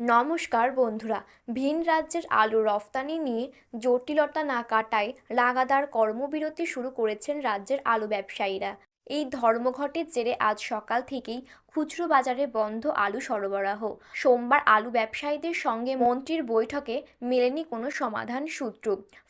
নমস্কার বন্ধুরা, ভিন রাজ্যের আলু রফতানি নিয়ে জটিলতা না কাটায় লাগাতার কর্মবিরতি শুরু করেছেন রাজ্যের আলু ব্যবসায়ীরা। এই ধর্মঘটের জেরে আজ সকাল থেকেই খুচরো বাজারে বন্ধ আলু সরবরাহ। সোমবার আলু ব্যবসায়ীদের সঙ্গে মন্ত্রীর বৈঠকে মেলেনি কোনো সমাধান সূত্র।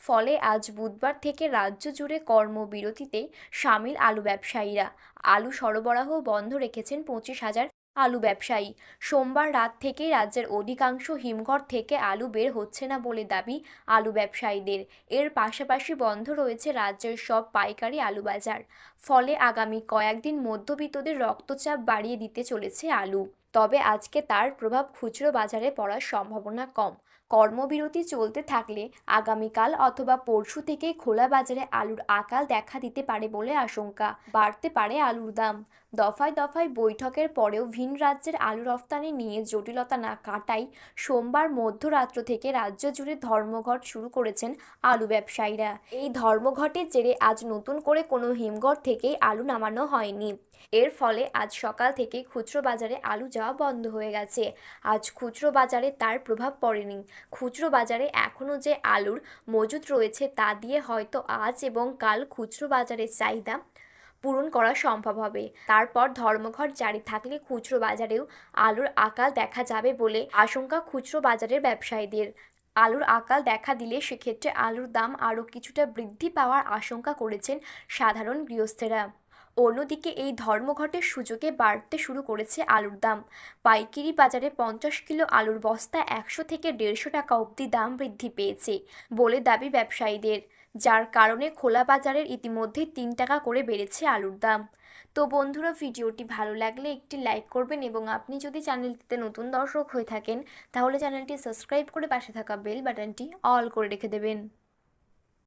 ফলে আজ বুধবার থেকে রাজ্য জুড়ে কর্মবিরতিতে সামিল আলু ব্যবসায়ীরা। আলু সরবরাহ বন্ধ রেখেছেন পঁচিশ হাজার আলু ব্যবসায়ী। সোমবার রাত থেকেই রাজ্যের অধিকাংশ হিমঘর থেকে আলু বের হচ্ছে না বলে দাবি আলু ব্যবসায়ীদের। এর পাশাপাশি বন্ধ রয়েছে রাজ্যের সব পাইকারি আলু বাজার। ফলে আগামী কয়েকদিন মধ্যবিত্তদের রক্তচাপ বাড়িয়ে দিতে চলেছে আলু। তবে আজকে তার প্রভাব খুচরো বাজারে পড়ার সম্ভাবনা কম। কর্মবিরতি চলতে থাকলে আগামীকাল অথবা পরশু থেকেই খোলা বাজারে আলুর আকাল দেখা দিতে পারে বলে আশঙ্কা। বাড়তে পারে আলুর দাম। দফায় দফায় বৈঠকের পরেও ভিন রাজ্যের আলু রফতানি নিয়ে জটিলতা না কাটাই সোমবার মধ্যরাত্র থেকে রাজ্য জুড়ে ধর্মঘট শুরু করেছেন আলু ব্যবসায়ীরা। এই ধর্মঘটের জেরে আজ নতুন করে কোনো হিমঘর থেকেই আলু নামানো হয়নি। এর ফলে আজ সকাল থেকে খুচরো বাজারে আলু যাওয়া বন্ধ হয়ে গেছে। আজ খুচরো বাজারে তার প্রভাব পড়েনি। খুচরো বাজারে এখনও যে আলুর মজুদ রয়েছে তা দিয়ে হয়তো আজ এবং কাল খুচরো বাজারের চাহিদা পূরণ করা সম্ভব হবে। তারপর ধর্মঘট জারি থাকলে খুচরো বাজারেও আলুর আকাল দেখা যাবে বলে আশঙ্কা খুচরো বাজারের ব্যবসায়ীদের। আলুর আকাল দেখা দিলে সেক্ষেত্রে আলুর দাম আরও কিছুটা বৃদ্ধি পাওয়ার আশঙ্কা করেছেন সাধারণ গৃহস্থেরা। অন্যদিকে এই ধর্মঘটের সুযোগে বাড়তে শুরু করেছে আলুর দাম। পাইকারি বাজারে পঞ্চাশ কিলো আলুর বস্তা একশো থেকে দেড়শো টাকা অবধি দাম বৃদ্ধি পেয়েছে বলে দাবি ব্যবসায়ীদের। যার কারণে খোলা বাজারের ইতিমধ্যে তিন টাকা করে বেড়েছে আলুর দাম। তো বন্ধুরা, ভিডিওটি ভালো লাগলে একটি লাইক করবেন এবং আপনি যদি চ্যানেলটিতে নতুন দর্শক হয়ে থাকেন, তাহলে চ্যানেলটি সাবস্ক্রাইব করে পাশে থাকা বেল বাটনটি অল করে রেখে দেবেন।